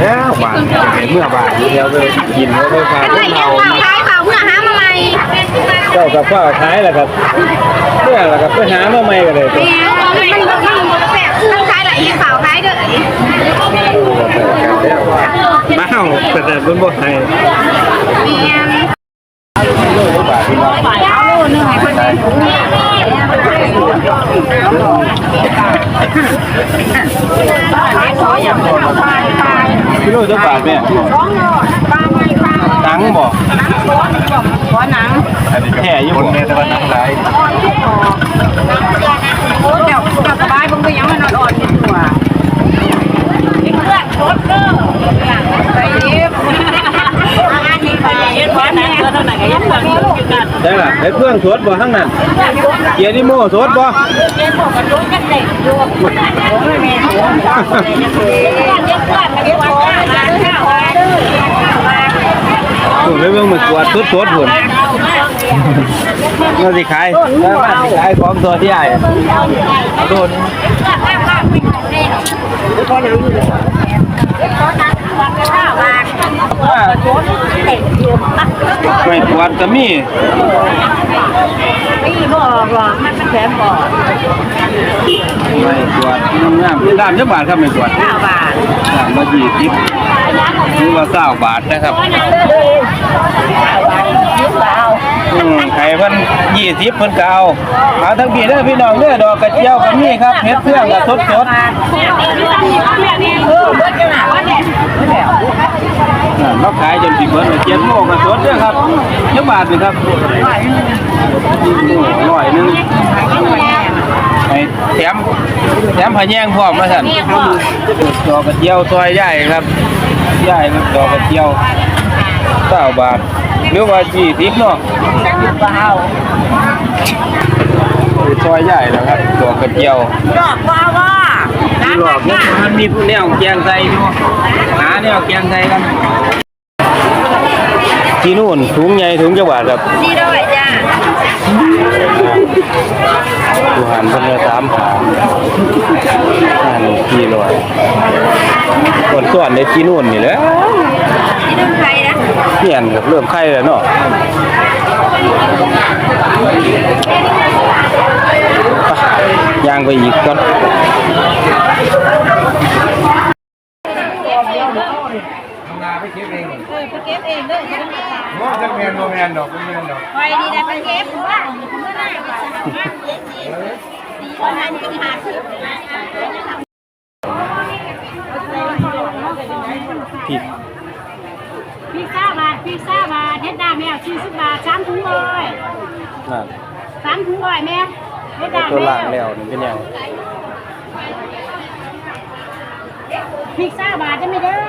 แล้วบานเมื่อบานเดียวเกินแล้วก็พาเมื่อหาเปล่าเมื่อหาหม่เจ้ากับข้าวขายแหละครับเมื่อแหละครับไปหามาใหม่กันเลยมาเอาแต่แต่บนบ่ไทยเอาลูกนึงใหนนี้ พี่ลจักบาทแม่สองโลปลาใหญ่ปลาตังค์บ่ขอหนังแท้อยู่บ่แม่แต่ว่าตังหลายโอ้เดี๋ยเดี๋ยวสบายเบิ่งไปยังมันอ่อนๆนิดตัวเพื่อนรถเด้อไปเย็บงานนี้ไปเย็บขอหนังเท่าไหร่ก็ยังเพิ่นอยู่กัน ได้ล่ะเฮ็ดเพื่องสดบ่ทั้งนั้นเกียร์นิโมสดบ่เย็นพวกกระโดดกันเด็กอยู่โอ้ยแม่เย็นเย็นกว่าเย็นกว่าเย็นกว่าผมไปเบิ่งมันกวาดสดๆพุ่นเราสิขายแล้วมาสิขายของตัวที่ใหญ่โดนไม่ กวาดก็มีไม่บอกหรอกมันเป็นแผลบอกไม่กวาดงามๆด้ามจักบาทครับไม่กวาดเก้าบาทด้ามละ20หรือว่า9บาทนะครับอืมไข่เพิ่นยี่สิบเพิ่นก็เอาเอาทั้งพี่เด้อพี่น้องเด้อดอกกระเจียวก็มีครับเฮ็ดเพื่องก็สดสด เออเบิดจังหวะว่าเนี่ยเราขายจนสิเบิดเจ็ดโมงก็สดเด้อครับจักบาทนี่ครับร้อยหนึงให้แถมแถมพะแยงพร้อมมาสั่นดอกกระเจียวซอยใหญ่ครับใหญ่ครับดอกกระเจียวเก้าบาทหรือว่ายี่สิบเนาะซอยใหญ่นะครับดอกกระเจียวดอกว่าว่าร้านหลอกกเนี่ยมันมีแนวแกงใส่อยู่หาแนวแกงใส่กัน ที่นู่นถุงใหญ่ถุงจังหวัดครับนี่ด้วยจ้าอยู่หันเพิ่นละสามขาอันกี่ร้อยก่อนส่วนในที่นู่นนี่แหละนี่ต้องใครนะเปลี่ยนกับเริ่มไข่แล้วเนาะไปย่างไปอีกก่อน เออไปเก็บเองเด้อโมจังแมนโมแมนดอกแมนดอกไปดีนะไปเก็บว่าเมื่อไหร่ไปสมัครงานเด็กดีดีคนนั้นที่หาซื้อผิดพิซซ่าบาทพิซซ่าบาทเฮ็ดดาแมวสี่สิบบาทสามถุงร้อยนั่นสามถุงร้อยแม่เฮ็ดดาตัวแมล่างวแล้วนี่เป็นยังพิซซ่าบาทจะไม่เด้อ